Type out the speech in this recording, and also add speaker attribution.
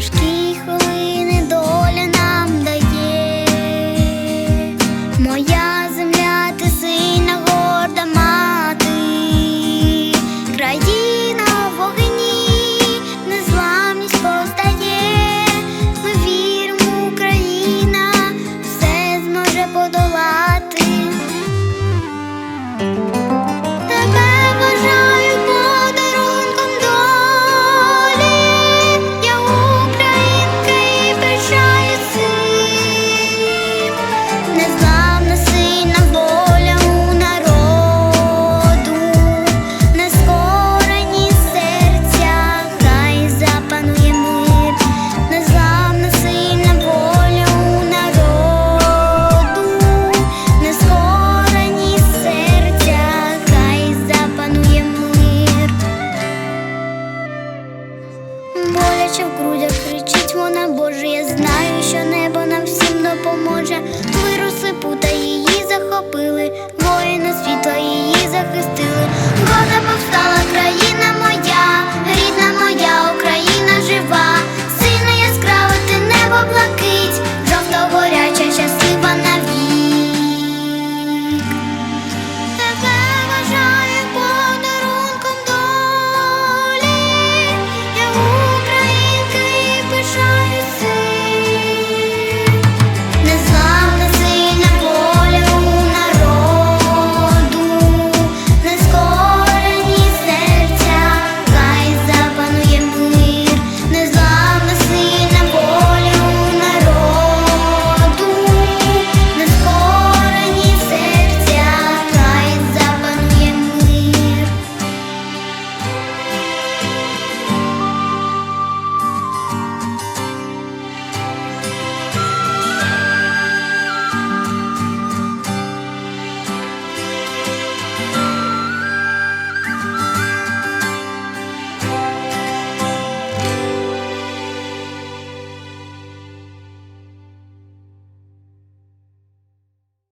Speaker 1: важкі хвилини. плаче в грудях, кричить вона, Боже, я знаю, що небо нам всім допоможе.